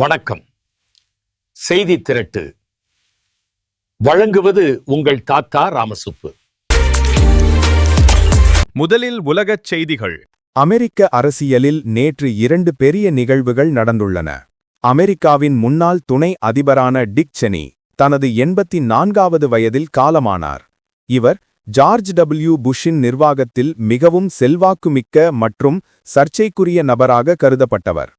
வணக்கம். செய்தி திரட்டு. வழங்குவது உங்கள் தாத்தா ராமசுப்பு. முதலில் உலகச் செய்திகள். அமெரிக்க அரசியலில் நேற்று இரண்டு பெரிய நிகழ்வுகள் நடந்துள்ளன. அமெரிக்காவின் முன்னாள் துணை அதிபரான டிக் செனி தனது எண்பத்தி நான்காவது வயதில் காலமானார். இவர் ஜார்ஜ் டபிள்யூ புஷ்ஷின் நிர்வாகத்தில் மிகவும் செல்வாக்குமிக்க மற்றும் சர்ச்சைக்குரிய நபராக கருதப்பட்டவர்.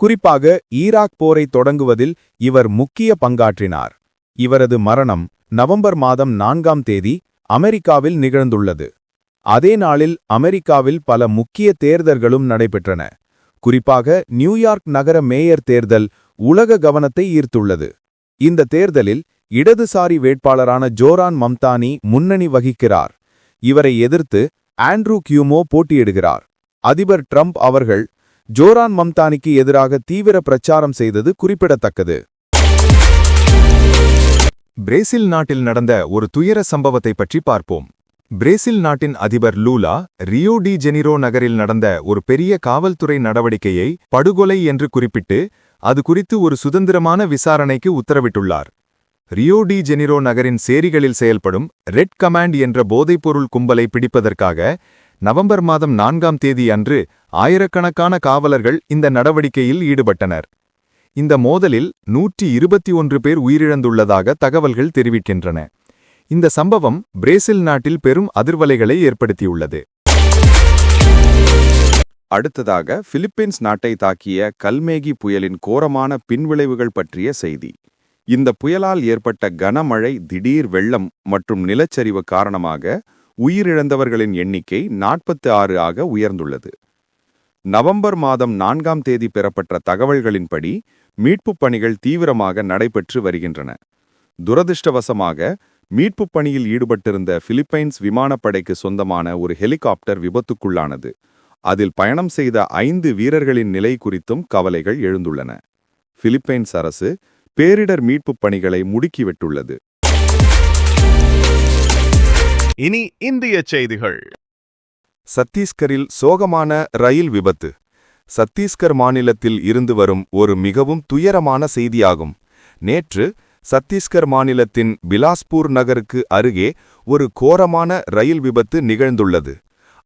குறிப்பாக ஈராக் போரை தொடங்குவதில் இவர் முக்கிய பங்காற்றினார். இவரது மரணம் நவம்பர் மாதம் நான்காம் தேதி அமெரிக்காவில் நிகழ்ந்துள்ளது. அதே நாளில் அமெரிக்காவில் பல முக்கிய தேர்தல்களும் நடைபெற்றன. குறிப்பாக நியூயார்க் நகர மேயர் தேர்தல் உலக கவனத்தை ஈர்த்துள்ளது. இந்த தேர்தலில் இடதுசாரி வேட்பாளரான ஜோரான் மம்தானி முன்னணி வகிக்கிறார். இவரை எதிர்த்து ஆண்ட்ரூ கியூமோ போட்டியிடுகிறார். அதிபர் ட்ரம்ப் அவர்கள் ஜோரான் மம்தானிக்கு எதிராக தீவிர பிரச்சாரம் செய்தது குறிப்பிடத்தக்கது. பிரேசில் நாட்டில் நடந்த ஒரு துயர சம்பவத்தை பற்றி பார்ப்போம். பிரேசில் நாட்டின் அதிபர் லூலா ரியோ டி ஜெனிரோ நகரில் நடந்த ஒரு பெரிய காவல்துறை நடவடிக்கையை படுகொலை என்று குறிப்பிட்டு அது குறித்து ஒரு சுதந்திரமான விசாரணைக்கு உத்தரவிட்டுள்ளார். ரியோ டி ஜெனிரோ நகரின் சேரிகளில் செயல்படும் ரெட் கமாண்ட் என்ற போதைப்பொருள் கும்பலை பிடிப்பதற்காக நவம்பர் மாதம் நான்காம் தேதி அன்று ஆயிரக்கணக்கான காவலர்கள் இந்த நடவடிக்கையில் ஈடுபட்டனர். இந்த மோதலில் நூற்றி இருபத்தி ஒன்று பேர் உயிரிழந்துள்ளதாக தகவல்கள் தெரிவிக்கின்றன. இந்த சம்பவம் பிரேசில் நாட்டில் பெரும் அதிர்வலைகளை ஏற்படுத்தியுள்ளது. அடுத்ததாக பிலிப்பீன்ஸ் நாட்டை தாக்கிய கல்மேகி புயலின் கோரமான பின்விளைவுகள் பற்றிய செய்தி. இந்த புயலால் ஏற்பட்ட கனமழை திடீர் வெள்ளம் மற்றும் நிலச்சரிவு காரணமாக உயிரிழந்தவர்களின் எண்ணிக்கை நாற்பத்து ஆறு ஆக உயர்ந்துள்ளது. நவம்பர் மாதம் நான்காம் தேதி பெறப்பட்ட தகவல்களின்படி மீட்புப் பணிகள் தீவிரமாக நடைபெற்று வருகின்றன. துரதிர்ஷ்டவசமாக மீட்புப் பணியில் ஈடுபட்டிருந்த பிலிப்பைன்ஸ் விமானப்படைக்கு சொந்தமான ஒரு ஹெலிகாப்டர் விபத்துக்குள்ளானது. அதில் பயணம் செய்த ஐந்து வீரர்களின் நிலை குறித்தும் கவலைகள் எழுந்துள்ளன. பிலிப்பைன்ஸ் அரசு பேரிடர் மீட்புப் பணிகளை முடுக்கிவிட்டுள்ளது. இனி இந்திய செய்திகள். சத்தீஸ்கரில் சோகமான ரயில் விபத்து. சத்தீஸ்கர் மாநிலத்தில் இருந்து வரும் ஒரு மிகவும் துயரமான செய்தியாகும். நேற்று சத்தீஸ்கர் மாநிலத்தின் பிலாஸ்பூர் நகருக்கு அருகே ஒரு கோரமான ரயில் விபத்து நிகழ்ந்துள்ளது.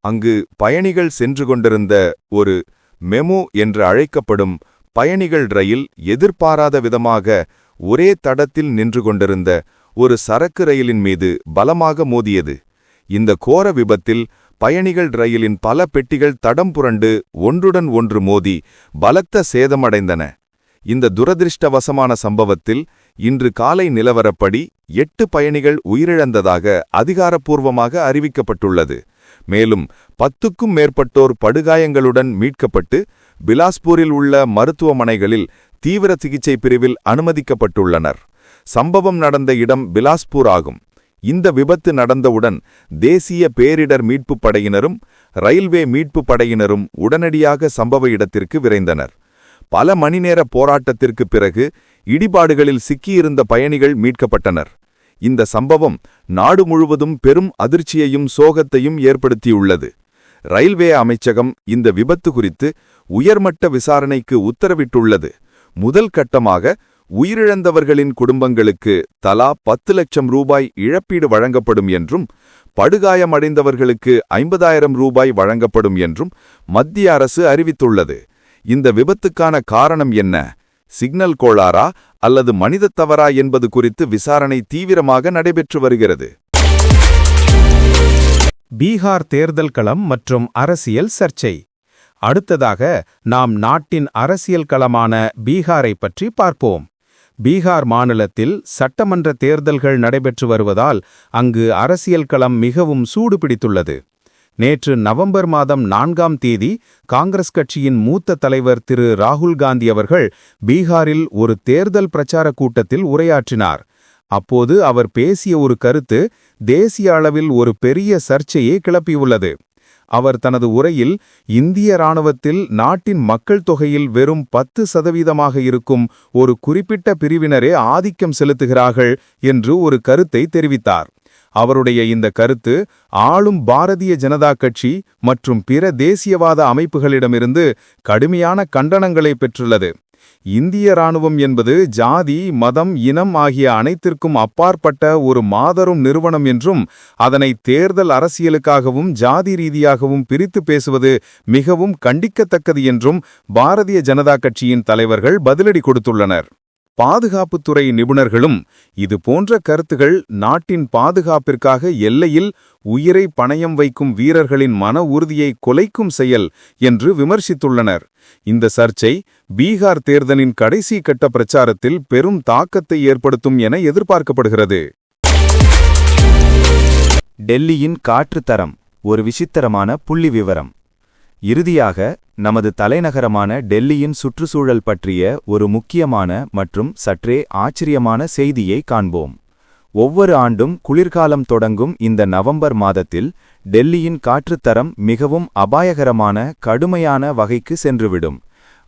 அங்கு பயணிகள் சென்று கொண்டிருந்த ஒரு மெமோ என்று அழைக்கப்படும் பயணிகள் ரயில் எதிர்பாராத விதமாக ஒரே தடத்தில் நின்று கொண்டிருந்த ஒரு சரக்கு ரயிலின் மீது பலமாக மோதியது. இந்த கோர விபத்தில் பயணிகள் ரயிலின் பல பெட்டிகள் தடம் புரண்டு ஒன்றுடன் ஒன்று மோதி பலத்த சேதமடைந்தன. இந்த துரதிருஷ்டவசமான சம்பவத்தில் இன்று காலை நிலவரப்படி எட்டு பயணிகள் உயிரிழந்ததாக அதிகாரப்பூர்வமாக அறிவிக்கப்பட்டுள்ளது. மேலும் பத்துக்கும் மேற்பட்டோர் படுகாயங்களுடன் மீட்கப்பட்டு பிலாஸ்பூரில் உள்ள மருத்துவமனைகளில் தீவிர சிகிச்சை பிரிவில் அனுமதிக்கப்பட்டுள்ளனர். சம்பவம் நடந்த இடம் பிலாஸ்பூர் ஆகும். இந்த விபத்து நடந்தவுடன் தேசிய பேரிடர் மீட்புப் படையினரும் ரயில்வே மீட்புப் படையினரும் உடனடியாக சம்பவ இடத்திற்கு விரைந்தனர். பல மணிநேர போராட்டத்திற்கு பிறகு இடிபாடுகளில் சிக்கியிருந்த பயணிகள் மீட்கப்பட்டனர். இந்த சம்பவம் நாடு முழுவதும் பெரும் அதிர்ச்சியையும் சோகத்தையும் ஏற்படுத்தியுள்ளது. ரயில்வே அமைச்சகம் இந்த விபத்து குறித்து உயர்மட்ட விசாரணைக்கு உத்தரவிட்டுள்ளது. முதல் கட்டமாக உயிரிழந்தவர்களின் குடும்பங்களுக்கு தலா பத்து லட்சம் ரூபாய் இழப்பீடு வழங்கப்படும் என்றும் படுகாயமடைந்தவர்களுக்கு ஐம்பதாயிரம் ரூபாய் வழங்கப்படும் என்றும் மத்திய அரசு அறிவித்துள்ளது. இந்த விபத்துக்கான காரணம் என்ன? சிக்னல் கோளாரா அல்லது மனிதத் தவறா என்பது குறித்து விசாரணை தீவிரமாக நடைபெற்று வருகிறது. பீகார் தேர்தல் களம் மற்றும் அரசியல் சர்ச்சை. அடுத்ததாக நாம் நாட்டின் அரசியல் களமான பீகாரை பற்றி பார்ப்போம். பீகார் மாநிலத்தில் சட்டமன்ற தேர்தல்கள் நடைபெற்று வருவதால் அங்கு அரசியல் களம் மிகவும் சூடு பிடித்துள்ளது நேற்று நவம்பர் மாதம் நான்காம் தேதி காங்கிரஸ் கட்சியின் மூத்த தலைவர் திரு ராகுல் காந்தி அவர்கள் பீகாரில் ஒரு தேர்தல் பிரச்சார கூட்டத்தில் உரையாற்றினார். அப்போது அவர் பேசிய ஒரு கருத்து தேசிய அளவில் ஒரு பெரிய சர்ச்சையை கிளப்பியுள்ளது. அவர் தனது உரையில் இந்திய இராணுவத்தில் நாட்டின் மக்கள் தொகையில் வெறும் பத்து சதவீதமாக இருக்கும் ஒரு குறிப்பிட்ட பிரிவினரே ஆதிக்கம் செலுத்துகிறார்கள் என்று ஒரு கருத்தை தெரிவித்தார். அவருடைய இந்த கருத்து ஆளும் பாரதிய ஜனதா கட்சி மற்றும் பிற தேசியவாத அமைப்புகளிடமிருந்து கடுமையான கண்டனங்களை பெற்றுள்ளது. இந்திய இராணுவம் என்பது ஜாதி மதம் இனம் ஆகிய அனைத்திற்கும் அப்பாற்பட்ட ஒரு மாதரும் நிறுவனம் என்றும் அதனை தேர்தல் அரசியலுக்காகவும் ஜாதி ரீதியாகவும் பிரித்து பேசுவது மிகவும் கண்டிக்கத்தக்கது என்றும் பாரதிய ஜனதா கட்சியின் தலைவர்கள் பதிலடி கொடுத்துள்ளனர். பாதுகாப்புத்துறை நிபுணர்களும் இது போன்ற கருத்துகள் நாட்டின் பாதுகாப்பிற்காக எல்லையில் உயிரை பணயம் வைக்கும் வீரர்களின் மன உறுதியை கொலைக்கும் செயல் என்று விமர்சித்துள்ளனர். இந்த சர்ச்சை பீகார் தேர்தலின் கடைசி கட்ட பிரச்சாரத்தில் பெரும் தாக்கத்தை ஏற்படுத்தும் என எதிர்பார்க்கப்படுகிறது. டெல்லியின் காற்று தரம் ஒரு விசித்திரமான புள்ளி விவரம் இறுதியாக நமது தலைநகரமான டெல்லியின் சுற்றுச்சூழல் பற்றிய ஒரு முக்கியமான மற்றும் சற்றே ஆச்சரியமான செய்தியை காண்போம். ஒவ்வொரு ஆண்டும் குளிர்காலம் தொடங்கும் இந்த நவம்பர் மாதத்தில் டெல்லியின் காற்றுத்தரம் மிகவும் அபாயகரமான கடுமையான வகைக்கு சென்றுவிடும்.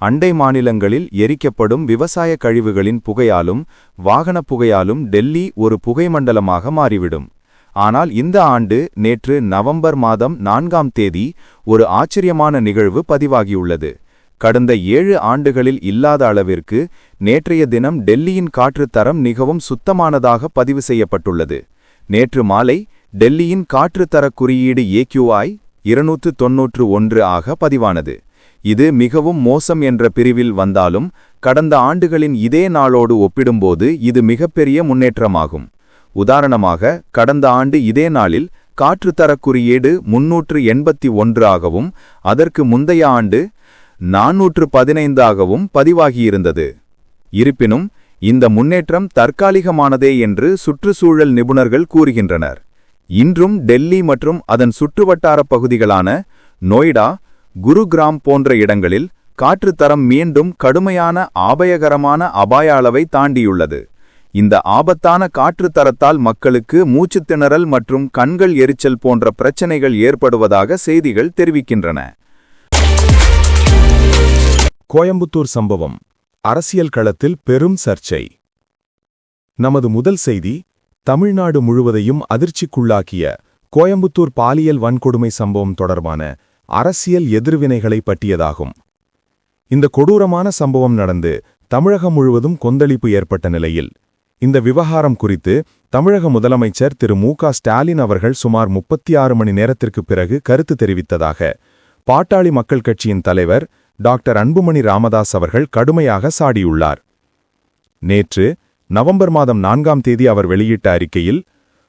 அண்டை மாநிலங்களில் எரிக்கப்படும் விவசாய கழிவுகளின் புகையாலும் வாகனப் புகையாலும் டெல்லி ஒரு புகைமண்டலமாக மாறிவிடும். ஆனால் இந்த ஆண்டு நேற்று நவம்பர் மாதம் நான்காம் தேதி ஒரு ஆச்சரியமான நிகழ்வு பதிவாகியுள்ளது. கடந்த ஏழு ஆண்டுகளில் இல்லாத அளவிற்கு நேற்றைய தினம் டெல்லியின் காற்றுத் தரம் மிகவும் சுத்தமானதாக பதிவு செய்யப்பட்டுள்ளது. நேற்று மாலை டெல்லியின் காற்றுத்தர குறியீடு ஏக்யூஐ இருநூற்று தொன்னூற்று ஒன்று ஆக பதிவானது. இது மிகவும் மோசம் என்ற பிரிவில் வந்தாலும் கடந்த ஆண்டுகளின் இதே நாளோடு ஒப்பிடும்போது இது மிகப்பெரிய முன்னேற்றமாகும். உதாரணமாக கடந்த ஆண்டு இதே நாளில் காற்றுத்தரக் குறியீடு முன்னூற்று எண்பத்தி ஒன்று ஆகவும் அதற்கு முந்தைய ஆண்டு நாநூற்று பதினைந்தாகவும் பதிவாகியிருந்தது. இருப்பினும் இந்த முன்னேற்றம் தற்காலிகமானதே என்று சுற்றுச்சூழல் நிபுணர்கள் கூறுகின்றனர். இன்றும் டெல்லி மற்றும் அதன் சுற்றுவட்டாரப் பகுதிகளான நொய்டா குருகிராம் போன்ற இடங்களில் காற்றுத்தரம் மீண்டும் கடுமையான ஆபயகரமான அபாய அளவை தாண்டியுள்ளது. இந்த ஆபத்தான காற்று தரத்தால் மக்களுக்கு மூச்சுத்திணறல் மற்றும் கண்கள் எரிச்சல் போன்ற பிரச்சனைகள் ஏற்படுவதாக செய்திகள் தெரிவிக்கின்றன. கோயம்புத்தூர் சம்பவம். அரசியல் களத்தில் பெரும் சர்ச்சை. நமது முதல் செய்தி தமிழ்நாடு முழுவதையும் அதிர்ச்சிக்குள்ளாக்கிய கோயம்புத்தூர் பாலியல் வன்கொடுமை சம்பவம் தொடர்பான அரசியல் எதிர்வினைகளை பற்றியதாகும். இந்த கொடூரமான சம்பவம் நடந்து தமிழகம் முழுவதும் கொந்தளிப்பு ஏற்பட்ட நிலையில் இந்த விவகாரம் குறித்து தமிழக முதலமைச்சர் திரு மு ஸ்டாலின் அவர்கள் சுமார் முப்பத்தி ஆறு மணி நேரத்திற்கு பிறகு கருத்து தெரிவித்ததாக பாட்டாளி மக்கள் கட்சியின் தலைவர் டாக்டர் அன்புமணி ராமதாஸ் அவர்கள் கடுமையாக சாடியுள்ளார். நேற்று நவம்பர் மாதம் நான்காம் தேதி அவர் வெளியிட்ட அறிக்கையில்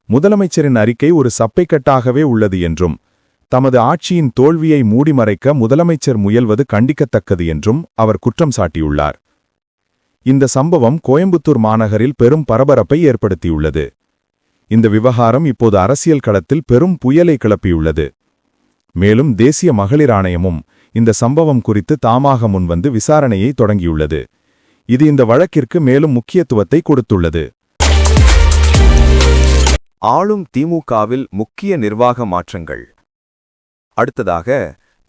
முதலமைச்சரின் அறிக்கை ஒரு சப்பைக்கட்டாகவே உள்ளது என்றும் தமது ஆட்சியின் தோல்வியை மூடிமறைக்க முதலமைச்சர் முயல்வது கண்டிக்கத்தக்கது என்றும் அவர் குற்றம் சாட்டியுள்ளார். இந்த சம்பவம் கோயம்புத்தூர் மாநகரில் பெரும் பரபரப்பை ஏற்படுத்தியுள்ளது. இந்த விவகாரம் இப்போது அரசியல் களத்தில் பெரும் புயலை கிளப்பியுள்ளது. மேலும் தேசிய மகளிர் ஆணையமும் இந்த சம்பவம் குறித்து தாமாக முன்வந்து விசாரணையை தொடங்கியுள்ளது. இது இந்த வழக்கிற்கு மேலும் முக்கியத்துவத்தை கொடுத்துள்ளது. ஆளும் திமுகவில் முக்கிய நிர்வாக மாற்றங்கள். அடுத்ததாக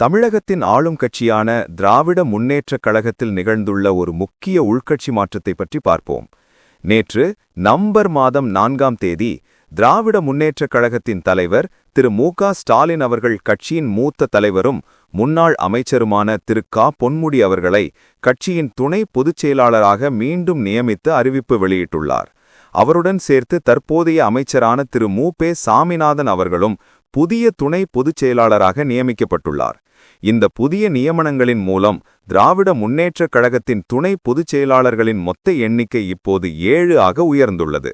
தமிழகத்தின் ஆளும் கட்சியான திராவிட முன்னேற்றக் கழகத்தில் நிகழ்ந்துள்ள ஒரு முக்கிய உள்கட்சி மாற்றத்தை பற்றி பார்ப்போம். நேற்று நம்பர் மாதம் நான்காம் தேதி திராவிட முன்னேற்றக் கழகத்தின் தலைவர் திரு மு ஸ்டாலின் அவர்கள் கட்சியின் மூத்த தலைவரும் முன்னாள் அமைச்சருமான திரு கா. பொன்முடி அவர்களை கட்சியின் துணை பொதுச் செயலாளராக மீண்டும் நியமித்து அறிவிப்பு வெளியிட்டுள்ளார். அவருடன் சேர்த்து தற்போதைய அமைச்சரான திரு மு. பே. சாமிநாதன் அவர்களும் புதிய துணை பொதுச் செயலாளராக நியமிக்கப்பட்டுள்ளார். இந்த புதிய நியமனங்களின் மூலம் திராவிட முன்னேற்றக் கழகத்தின் துணை பொதுச் செயலாளர்களின் மொத்த எண்ணிக்கை இப்போது ஏழு ஆக உயர்ந்துள்ளது.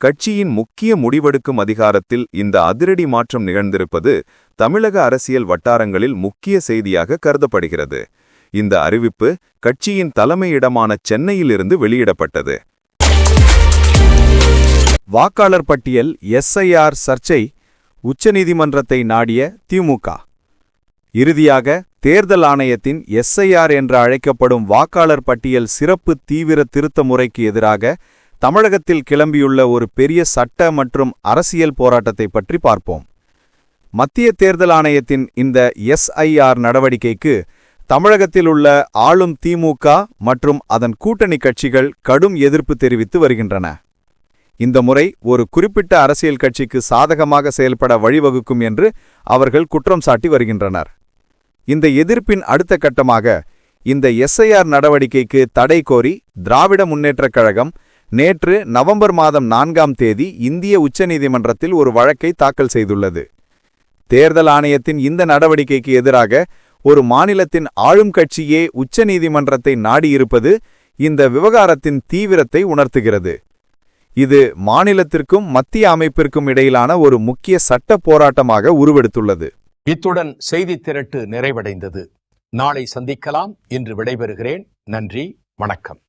கட்சியின் முக்கிய முடிவெடுக்கும் அதிகாரத்தில் இந்த அதிரடி மாற்றம் நிகழ்ந்திருப்பது தமிழக அரசியல் வட்டாரங்களில் முக்கிய செய்தியாக கருதப்படுகிறது. இந்த அறிவிப்பு கட்சியின் தலைமையிடமான சென்னையிலிருந்து வெளியிடப்பட்டது. வாக்காளர் பட்டியல் எஸ்ஐஆர் சர்ச்சை உச்சநீதிமன்றத்தை நாடிய திமுக. இறுதியாக தேர்தல் ஆணையத்தின் எஸ்ஐஆர் என்று அழைக்கப்படும் வாக்காளர் பட்டியல் சிறப்பு தீவிர திருத்த முறைக்கு எதிராக தமிழகத்தில் கிளம்பியுள்ள ஒரு பெரிய சட்ட மற்றும் அரசியல் போராட்டத்தை பற்றி பார்ப்போம். மத்திய தேர்தல் ஆணையத்தின் இந்த எஸ்ஐஆர் நடவடிக்கைக்கு தமிழகத்தில் உள்ள ஆளும் திமுக மற்றும் அதன் கூட்டணி கட்சிகள் கடும் எதிர்ப்பு தெரிவித்து வருகின்றன. இந்த முறை ஒரு குறிப்பிட்ட அரசியல் கட்சிக்கு சாதகமாக செயல்பட வழிவகுக்கும் என்று அவர்கள் குற்றம் சாட்டி வருகின்றனர். இந்த எதிர்ப்பின் அடுத்த கட்டமாக இந்த எஸ்ஐஆர் நடவடிக்கைக்கு தடை கோரி திராவிட முன்னேற்றக் கழகம் நேற்று நவம்பர் மாதம் நான்காம் தேதி இந்திய உச்சநீதிமன்றத்தில் ஒரு வழக்கை தாக்கல் செய்துள்ளது. தேர்தல் ஆணையத்தின் இந்த நடவடிக்கைக்கு எதிராக ஒரு மாநிலத்தின் ஆளும் கட்சியே உச்சநீதிமன்றத்தை நாடியிருப்பது இந்த விவகாரத்தின் தீவிரத்தை உணர்த்துகிறது. இது மாநிலத்திற்கும் மத்திய அமைப்பிற்கும் இடையிலான ஒரு முக்கிய சட்ட போராட்டமாக உருவெடுத்துள்ளது. இத்துடன் செய்தி திரட்டு நிறைவடைந்தது. நாளை சந்திக்கலாம். என்று விடைபெறுகிறேன். நன்றி. வணக்கம்.